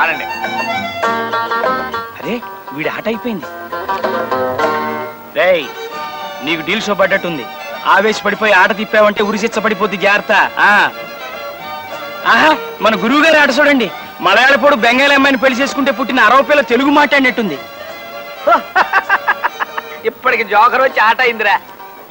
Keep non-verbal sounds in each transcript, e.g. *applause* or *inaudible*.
ఆడండి అరే వీడి ఆట అయిపోయింది. రేయ్ నీకు డీల్ షో పడ్డట్టుంది. ఆవేశపడిపోయి ఆట తిప్పావంటే ఉరిశిచ్చ పడిపోద్ది జాగ్రత్త. ఆహా మన గురువు గారి ఆట చూడండి. మలయాళపోడు బెంగాలీ అమ్మాయిని పెళ్ళి చేసుకుంటే పుట్టిన అరవ పిల్ల తెలుగు మాట్లాడినట్టుంది *laughs* ఇప్పటికి జోకర్ వచ్చి ఆట అయిందిరా.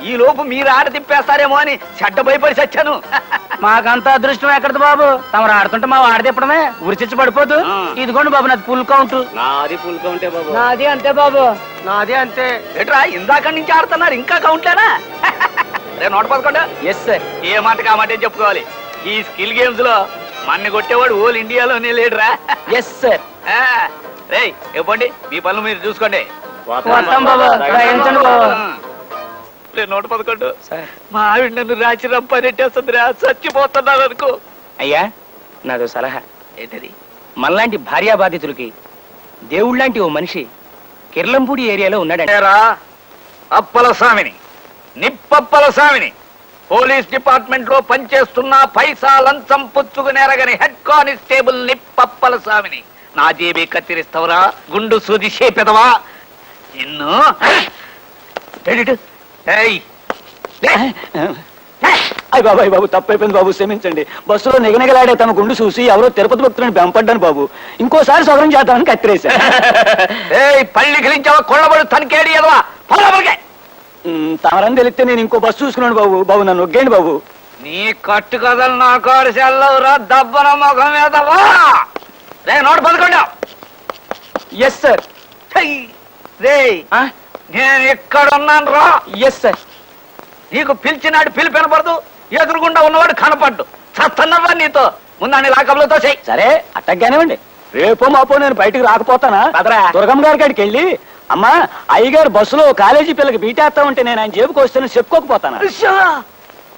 ఈ లోపు మీరు ఆట తిప్పేస్తారేమో అని చెడ్డ భయపడి చచ్చాను. *laughs* మాకంత అదృష్టం ఎక్కడది బాబు? తమరు ఆడుతుంటే మా ఆడ తిప్పడమే ఉరిచిచ్చ పడిపోదు ఆ. ఇదిగోండి బాబు నాది ఫుల్ కౌంట్. నాది ఫుల్ కౌంటే బాబు. నాది అంతే బాబు. నాది అంతే. ఏట్రా ఇందాక నుంచి ఆడుతున్నారు ఇంకా కౌంట్లేనా? *laughs* రే నోట పదకొండు? ఎస్ సార్ ఏ మాట కామాటే చెప్పుకోవాలి? ఈ స్కిల్ గేమ్స్లో మన్ని కొట్టేవాడు ఓల్ ఇండియాలోనే లేడురా. ఎస్ సార్ *laughs* ఆ, రేయ్ ఇవ్వండి మీ పనులు మీరు చూసుకోండి. బాబు. రే నోట పదకొండు. మా ఆవిడ నన్ను రాచి రంపనెట్టేస్తుందిరా చచ్చిపోతున్నాను అనుకో అయ్యా నాదో సలహా. ఏంటది? మనలాంటి భార్యా బాధితులకి దేవుళ్ళంటి ఓ మనిషి కిర్లంపూడి ఏరియాలో ఉన్నాడండి ఏరా, అప్పల స్వామిని నిప్పప్పల స్వామిని పోలీస్ డిపార్ట్మెంట్లో పనిచేస్తున్న పైసా లంచం పుచ్చుకునేరగని హెడ్ కానిస్టేబుల్ నిప్పప్పల స్వామిని నా జేబీ కత్తిరిస్తావురా గుండు సూది చేపెదవా. నిన్ను? ఏయ్. అయ్య బాబాయ్ బాబు తప్పైపోయింది బాబు క్షమించండి. బస్సులో నిగనిగలాడే తమ గుండు చూసి ఎవరో తిరుపతి భక్తులను బెంపడ్డాను బాబు. ఇంకోసారి సౌకర్యం చేద్దామని కత్తిరేశా. *laughs* ఏయ్ పళ్ళి గిలించావా కొళ్ళబడు తనకేడి ఎదవా? పొలబడికే ఉమ్, తమరని తెలిస్తే నేను ఇంకో బస్సు చూసుకున్నాను బాబు. బాబు నన్ను ఒగ్గేయండి బాబు. నీ కట్టు కథలు నా కారు సెల్లవురా దబ్బన ముఖం మీదవా రే నోట పదకొండా ఎస్ సార్ రే నేను ఇక్కడ ఉన్నాను రా ఎస్ సార్ నీకు పిలిచినాడు పిలిపి వినపడదు ఎదురుగుండా ఉన్నవాడు కనపడ్డు. చస్తున్నవా నీతో? ముందాన్ని లాకబులతో చెయ్యి సరే అట్టగ్గానేవ్వండి. రేపో మాపో నేను బయటికి రాకపోతానా? పదరా. దుర్గమ్మ గారి కాడికి వెళ్ళి అమ్మా అయ్యగారు బస్సులో కాలేజీ పిల్లకి బీటేస్తా ఉంటే నేను ఆయన జేబుకి వస్తాను చెప్పుకోకపోతానా? ఉష్షా!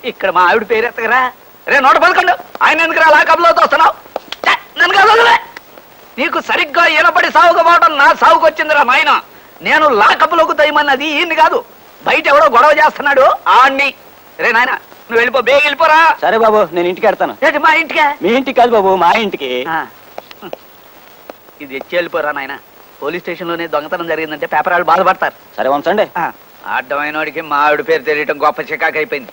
ఇక్కడ మా ఆవిడ పేరు ఎత్తగరా? రే నోట పదకొండు ఆయన ఎందుకు రా లాకబులతో వస్తున్నావు ఛే, నన్ను కాదు వదిలే. నీకు సరిగ్గా ఈనపడి సాగుకు పోవడం నా సాగుకు వచ్చిందిరా నాయన. నేను లాకపులోకి దయమన్నది ఈయన్ని కాదు. బయట ఎవడో గొడవ చేస్తున్నాడు. ఆణ్ణి రే నాయన నువ్వు వెళ్ళిపో బేగ వెళ్ళిపోరా. సరే బాబు నేను ఇంటికి వెళ్తాను. ఏంటి మా ఇంటికే? మీ ఇంటికి కాదు బాబు మా ఇంటికి. ఆ. ఇది ఎచ్చి వెళ్ళిపోరా నాయన. పోలీస్ స్టేషన్లోనే దొంగతనం జరిగిందంటే పేపర్ వాళ్ళు బాధపడతారు. సరే ఉంచండి అడ్డమైన వాడికి మా ఆవిడ పేరు తెలియటం గొప్ప చికాకు అయిపోయింది!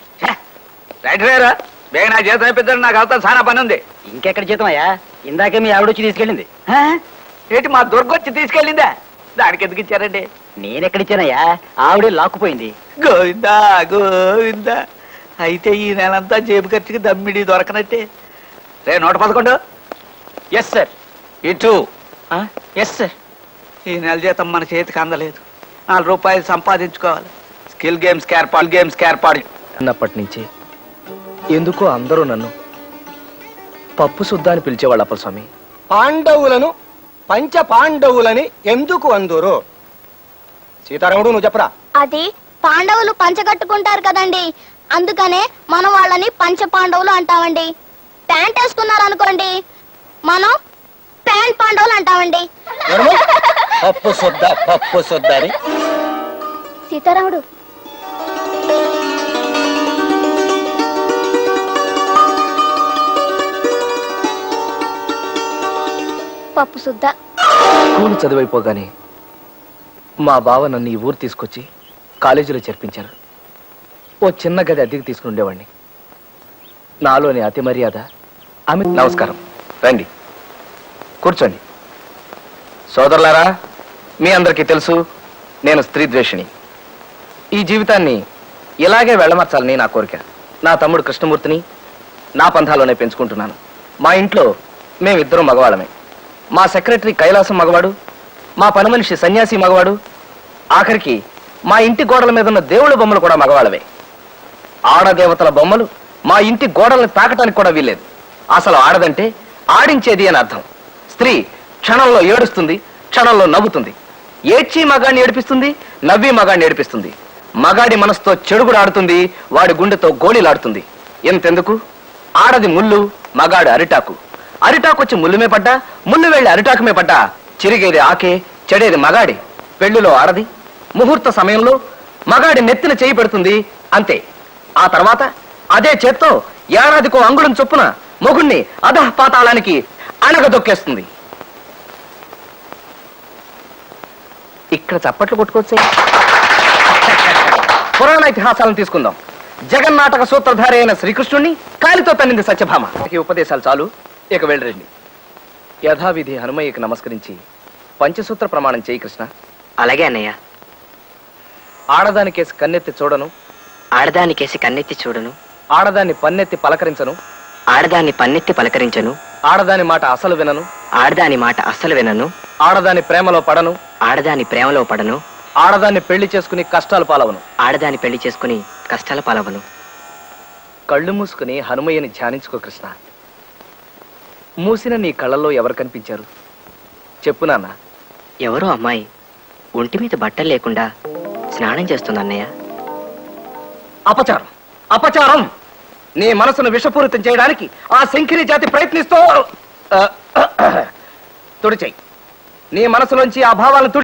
రైట్ వేరా బేగ నా జీతం అయిపోతాడు నాకు అవుతా చాలా పని ఉంది. ఇంకెక్కడ జీతం అయ్యా ఇందాకే మీ ఆవిడ వచ్చి తీసుకెళ్ళింది. ఆ? ఏంటి మా దుర్గొచ్చి తీసుకెళ్ళిందా? దానికి ఎందుకు ఇచ్చారండి? నేనెక్కడిచ్చానయ్యా? ఆవిడే లాక్కుపోయింది. గోవిందా గోవిందా. అయితే ఈ నెలంతా జేబు ఖర్చుకి దమ్మిడి దొరకనట్టే. రే నూట పదకొండు. ఎస్ సార్ ఇటు ఎస్ సార్ ఈ నెల జీతం మన చేతికి అందలేదు. నాలుగు రూపాయలు సంపాదించుకోవాలి. స్కిల్ గేమ్స్ ఏర్పాటు గేమ్స్ ఏర్పాటు అన్నప్పటి నుంచి ఎందుకో అందరూ నన్ను పప్పు సుద్దా అని పిలిచేవాళ్ళు అప్పస్వామి పాండవులను పంచ పాండవులని ఎందుకు అందురు? సీతారాముడు నువ్వు చెప్పరా? అది పాండవులు పంచగట్టుకుంటారు కదండి. అందుకనే మనం వాళ్ళని పంచ పాండవులు అంటామండి. ప్యాంట్ వేసుకున్నారు అనుకోండి మనం ప్యాంట్ పాండవులు అంటామండి? పప్పు సొద్ద పప్పు సొద్ద అని. సీతారాముడు పప్పు సుద్ద. స్కూల్ చదివైపోగానే మా బావ నన్ను ఈ ఊరు తీసుకొచ్చి కాలేజీలో చేర్పించారు. ఓ చిన్న గది అద్దెకి తీసుకుని ఉండేవాడిని నాలోని అతి మర్యాద ఆమె నమస్కారం. రండి. కూర్చోండి. సోదరులారా మీ అందరికీ తెలుసు నేను స్త్రీ ద్వేషిణి. ఈ జీవితాన్ని ఇలాగే వెళ్ళమర్చాలని నా కోరిక. నా తమ్ముడు కృష్ణమూర్తిని నా పంథాలోనే పెంచుకుంటున్నాను. మా ఇంట్లో మేమిద్దరం మగవాళ్ళమే. మా సెక్రటరీ కైలాసం మగవాడు మా పని మనిషి సన్యాసి మగవాడు ఆఖరికి మా ఇంటి గోడల మీద ఉన్న దేవుళ్ళ బొమ్మలు కూడా మగవాళ్ళవే. ఆడదేవతల బొమ్మలు మా ఇంటి గోడల్ని తాకటానికి కూడా వీల్లేదు. అసలు ఆడదంటే ఆడించేది అని అర్థం. స్త్రీ క్షణంలో ఏడుస్తుంది క్షణంలో నవ్వుతుంది. ఏడ్చి మగాడిని ఏడిపిస్తుంది నవ్వి మగాడిని ఏడిపిస్తుంది. మగాడి మనసుతో చెడుగుడు ఆడుతుంది వాడి గుండెతో గోళీలాడుతుంది. ఎంతెందుకు ఆడది ముళ్ళు మగాడు అరిటాకు. అరిటాకు వచ్చి ముళ్ళుమే పడ్డా ముళ్ళు వెళ్ళి అరిటాకుమే పడ్డా. చిరిగేది ఆకే చెడేది మగాడి. పెళ్ళిలో ఆడది. ముహూర్త సమయంలో మగాడి నెత్తిన చేయి పెడుతుంది అంతే. ఆ తర్వాత అదే చేత్తో ఏడాదికో అంగుళం చొప్పున మొగుణ్ణి అధహ పాతాళానికి అనగదొక్కేస్తుంది ఇక్కడ చప్పట్లు కొట్టుకోవచ్చే. పురాణ ఇతిహాసాలను తీసుకుందాం. జగన్నాటక సూత్రధారి అయిన శ్రీకృష్ణుణ్ణి కాలితో తన్నింది సత్యభామ. ఈ ఉపదేశాలు చాలు. ఇక వెళ్ళరండి. యథావిధి హనుమయ్యకి నమస్కరించి పంచసూత్ర ప్రమాణం చేయి కృష్ణ. అలాగే అన్నయ్య. ఆడదాని కేసు కన్నెత్తి చూడను. ఆడదానికేసి కన్నెత్తి చూడను. ఆడదాన్ని పన్నెత్తి పలకరించను. ఆడదాన్ని పన్నెత్తి పలకరించను. ఆడదాని మాట అసలు వినను. ఆడదాని మాట అస్సలు వినను. ఆడదాని ప్రేమలో పడను. ఆడదాని ప్రేమలో పడను. ఆడదాన్ని పెళ్ళి చేసుకుని కష్టాలు పాలవను. ఆడదాని పెళ్ళి చేసుకుని కష్టాల పాలవను. కళ్ళు మూసుకుని హనుమయ్యని ధ్యానించుకో కృష్ణ. మూసిన నీ కళ్ళల్లో ఎవరు కనిపించారు? చెప్పు నాన్న. ఎవరో అమ్మాయి ఒంటి మీద బట్టలు లేకుండా స్నానం చేస్తుంది అన్నయ్య. అపచారం. అపచారం. నీ మనసును విషపూరితం చేయడానికి ఆ శంకిరి జాతి ప్రయత్నిస్తూ తుడిచేయి. నీ మనసులోంచి ఆ భావాలను